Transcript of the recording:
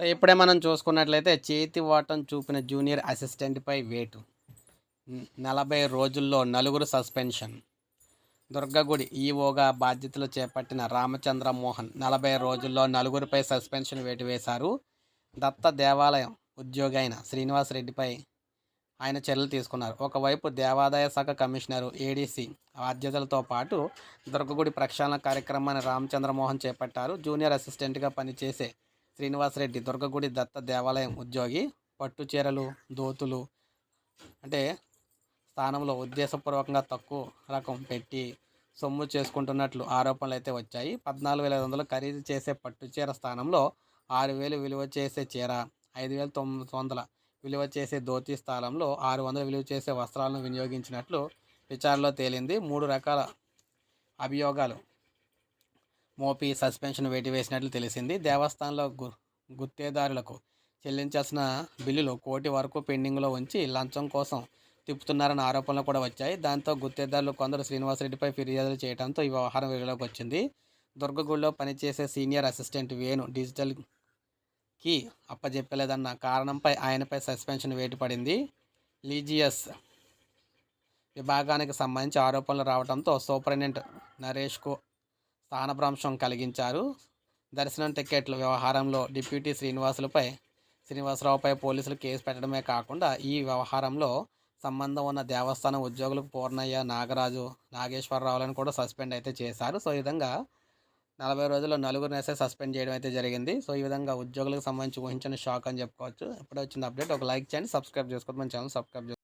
So ఇప్పుడే మనం చూసుకున్నట్లయితే చేతి వాటం చూపిన జూనియర్ అసిస్టెంట్పై వేటు. నలభై రోజుల్లో నలుగురు సస్పెన్షన్. దుర్గగుడి ఈఓగా బాధ్యతలు చేపట్టిన రామచంద్ర మోహన్ నలభై రోజుల్లో నలుగురిపై సస్పెన్షన్ వేటు వేశారు. దత్త దేవాలయం ఉద్యోగి అయిన శ్రీనివాస్ రెడ్డిపై ఆయన చర్యలు తీసుకున్నారు. ఒకవైపు దేవాదాయ శాఖ కమిషనరు ఏడీసీ బాధ్యతలతో పాటు దుర్గగుడి ప్రక్షాళన కార్యక్రమాన్ని రామచంద్రమోహన్ చేపట్టారు. జూనియర్ అసిస్టెంట్గా పనిచేసే శ్రీనివాసరెడ్డి దుర్గగుడి దత్త దేవాలయం ఉద్యోగి పట్టు చీరలు దోతులు అంటే స్థానంలో ఉద్దేశపూర్వకంగా తక్కువ రకం పెట్టి సొమ్ము చేసుకుంటున్నట్లు ఆరోపణలు అయితే వచ్చాయి. పద్నాలుగు వేల ఐదు వందలు ఖరీదు చేసే పట్టు చీర స్థానంలో ఆరు వేలు విలువ చేసే చీర ఐదు వేల తొమ్మిది వందల విలువ చేసే ధోతి స్థానంలో ఆరు వందలు విలువ చేసే వస్త్రాలను వినియోగించినట్లు విచారణలో తేలింది. మూడు రకాల అభియోగాలు మోపి సస్పెన్షన్ వేటి వేసినట్లు తెలిసింది. దేవస్థానంలో గు గుత్తేదారులకు చెల్లించాల్సిన బిల్లులు కోటి వరకు పెండింగ్లో ఉంచి లంచం కోసం తిప్పుతున్నారన్న ఆరోపణలు కూడా వచ్చాయి. దాంతో గుత్తేదారులు కొందరు శ్రీనివాసరెడ్డిపై ఫిర్యాదులు చేయడంతో ఈ వ్యవహారం వెలుగులోకి వచ్చింది. దుర్గగుడిలో పనిచేసే సీనియర్ అసిస్టెంట్ వేణు డిజిటల్కి అప్పజెప్పలేదన్న కారణంపై ఆయనపై సస్పెన్షన్ వేటు పడింది. లీజియస్ విభాగానికి సంబంధించి ఆరోపణలు రావడంతో సూపరింటెండెంట్ నరేష్కు స్థానభ్రంశం కలిగించారు. దర్శనం టికెట్ల వ్యవహారంలో డిప్యూటీ శ్రీనివాసులపై శ్రీనివాసరావుపై పోలీసులు కేసు పెట్టడమే కాకుండా ఈ వ్యవహారంలో సంబంధం ఉన్న దేవస్థానం ఉద్యోగులకు పూర్ణయ్య నాగరాజు నాగేశ్వరరావులను కూడా సస్పెండ్ అయితే చేశారు. సో ఈ విధంగా నలభై రోజుల్లో నలుగురిని అయితే సస్పెండ్ చేయడం అయితే జరిగింది. సో ఈ విధంగా ఉద్యోగులకు సంబంధించి ఊహించిన షాక్ అని చెప్పుకోవచ్చు. ఇప్పుడే వచ్చిన అప్డేట్. ఒక లైక్ చేయండి సబ్స్క్రైబ్ చేసుకోండి మన ఛానల్ సబ్స్క్రైబ్